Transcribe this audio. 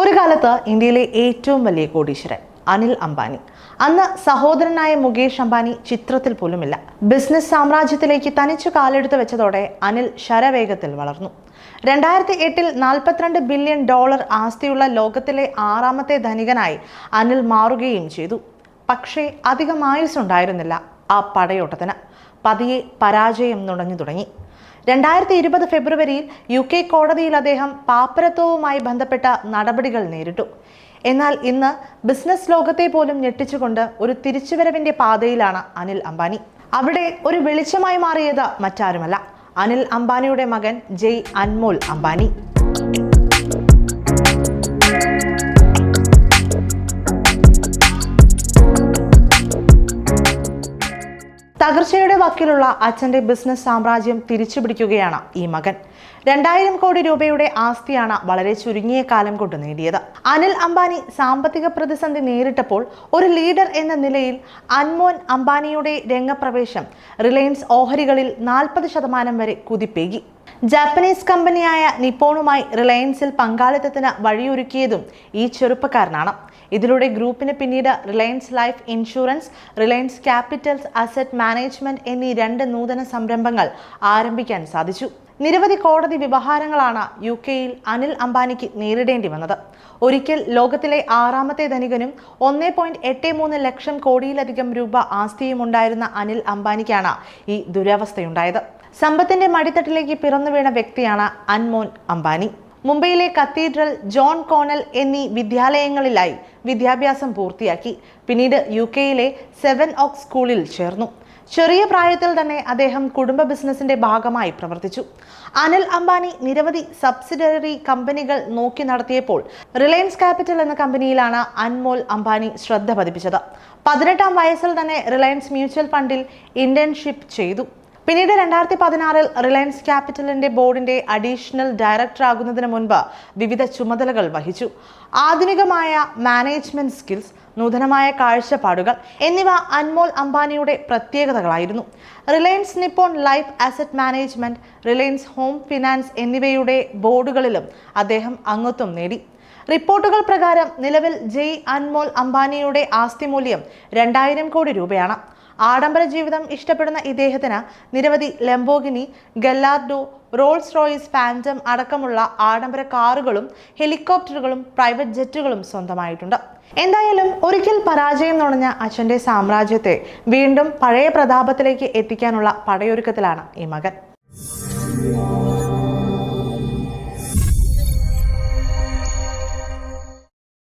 ഒരു കാലത്ത് ഇന്ത്യയിലെ ഏറ്റവും വലിയ കോടീശ്വരൻ അനിൽ അംബാനി. അന്ന് സഹോദരനായ മുകേഷ് അംബാനി ചിത്രത്തിൽ പോലുമില്ല. ബിസിനസ് സാമ്രാജ്യത്തിലേക്ക് തനിച്ചു കാലെടുത്ത് വെച്ചതോടെ അനിൽ ശരവേഗത്തിൽ വളർന്നു. രണ്ടായിരത്തി എട്ടിൽ നാൽപ്പത്തിരണ്ട് ബില്യൺ ഡോളർ ആസ്തിയുള്ള ലോകത്തിലെ ആറാമത്തെ ധനികനായി അനിൽ മാറുകയും ചെയ്തു. പക്ഷേ അധികം ആയുസ് ഉണ്ടായിരുന്നില്ല ആ പടയോട്ടത്തിന്. പതിയെ പരാജയം നുണഞ്ഞു തുടങ്ങി. രണ്ടായിരത്തി ഇരുപത് ഫെബ്രുവരിയിൽ യു കെ കോടതിയിൽ അദ്ദേഹം പാപ്പരത്വവുമായി ബന്ധപ്പെട്ട നടപടികൾ നേരിട്ടു. എന്നാൽ ഇന്ന് ബിസിനസ് ലോകത്തെ പോലും ഞെട്ടിച്ചുകൊണ്ട് ഒരു തിരിച്ചുവരവിന്റെ പാതയിലാണ് അനിൽ അംബാനി. അവിടെ ഒരു വെളിച്ചമായി മാറിയത് മറ്റാരുമല്ല. അനിൽ അംബാനിയുടെ മകൻ ജയ് അൻമോൾ അംബാനി. തകർച്ചയുടെ വക്കിലുള്ള അച്ഛന്റെ ബിസിനസ് സാമ്രാജ്യം തിരിച്ചുപിടിക്കുകയാണ് ഈ മകൻ. രണ്ടായിരം കോടി രൂപയുടെ ആസ്തിയാണ് വളരെ ചുരുങ്ങിയ കാലം കൊണ്ട് നേടിയത്. അനിൽ അംബാനി സാമ്പത്തിക പ്രതിസന്ധി നേരിട്ടപ്പോൾ ഒരു ലീഡർ എന്ന നിലയിൽ അൻമോൻ അംബാനിയുടെ രംഗപ്രവേശം റിലയൻസ് ഓഹരികളിൽ നാൽപ്പത് ശതമാനം വരെ കുതിപ്പേകി. ജാപ്പനീസ് കമ്പനിയായ നിപ്പോണുമായി റിലയൻസിൽ പങ്കാളിത്തത്തിന് വഴിയൊരുക്കിയതും ഈ ചെറുപ്പക്കാരനാണ്. ഇതിലൂടെ ഗ്രൂപ്പിന് പിന്നീട് Reliance life insurance Reliance capitals asset management എന്നീ രണ്ട് നൂതന സംരംഭങ്ങൾ ആരംഭിക്കാൻ സാധിച്ചു. നിരവധി കോടതി വ്യവഹാരങ്ങളാണ് യു കെയിൽ അനിൽ അംബാനിക്ക് നേരിടേണ്ടി വന്നത്. ഒരിക്കൽ ലോകത്തിലെ ആറാമത്തെ ധനികനും ഒന്നേ പോയിന്റ് എട്ട് മൂന്ന് ലക്ഷം കോടിയിലധികം രൂപ ആസ്തിയുമുണ്ടായിരുന്ന അനിൽ അംബാനിക്കാണ് ഈ ദുരവസ്ഥയുണ്ടായത്. സമ്പത്തിന്റെ മടിത്തട്ടിലേക്ക് പിറന്നു വീണ വ്യക്തിയാണ് അൻമോൻ അംബാനി. മുംബൈയിലെ കത്തീഡ്രൽ ജോൺ കോണൽ എന്നീ വിദ്യാലയങ്ങളിലായി വിദ്യാഭ്യാസം പൂർത്തിയാക്കി. പിന്നീട് യു കെയിലെ സെവൻ ഓക്സ് സ്കൂളിൽ ചേർന്നു. ചെറിയ പ്രായത്തിൽ തന്നെ അദ്ദേഹം കുടുംബ ബിസിനസിന്റെ ഭാഗമായി പ്രവർത്തിച്ചു. അനിൽ അംബാനി നിരവധി സബ്സിഡറി കമ്പനികൾ നോക്കി നടത്തിയപ്പോൾ റിലയൻസ് ക്യാപിറ്റൽ എന്ന കമ്പനിയിലാണ് അൻമോൽ അംബാനി ശ്രദ്ധ പതിപ്പിച്ചത്. പതിനെട്ടാം വയസ്സിൽ തന്നെ റിലയൻസ് മ്യൂച്വൽ ഫണ്ടിൽ ഇന്റേൺഷിപ്പ് ചെയ്തു. പിന്നീട് രണ്ടായിരത്തി പതിനാറിൽ റിലയൻസ് ക്യാപിറ്റലിന്റെ ബോർഡിന്റെ അഡീഷണൽ ഡയറക്ടർ ആകുന്നതിന് മുൻപ് വിവിധ ചുമതലകൾ വഹിച്ചു. ആധുനികമായ മാനേജ്മെന്റ് സ്കിൽസ് നൂതനമായ കാഴ്ചപ്പാടുകൾ എന്നിവ അൻമോൾ അംബാനിയുടെ പ്രത്യേകതകളായിരുന്നു. Reliance Nippon life asset management Reliance home finance എന്നിവയുടെ ബോർഡുകളിലും അദ്ദേഹം അംഗത്വം നേടി. റിപ്പോർട്ടുകൾ പ്രകാരം നിലവിൽ ജയ് അൻമോൾ അംബാനിയുടെ ആസ്തി മൂല്യം രണ്ടായിരം കോടി രൂപയാണ്. ആഡംബര ജീവിതം ഇഷ്ടപ്പെടുന്ന ഇദ്ദേഹത്തിന് നിരവധി Lamborghini Gallardo Rolls Royce Phantom അടക്കമുള്ള ആഡംബര കാറുകളും ഹെലികോപ്റ്ററുകളും പ്രൈവറ്റ് ജെറ്റുകളും സ്വന്തമായിട്ടുണ്ട്. എന്തായാലും ഒരിക്കൽ പരാജയം നുണഞ്ഞ അച്ഛന്റെ സാമ്രാജ്യത്തെ വീണ്ടും പഴയ പ്രതാപത്തിലേക്ക് എത്തിക്കാനുള്ള പടയൊരുക്കത്തിലാണ് ഈ മകൻ.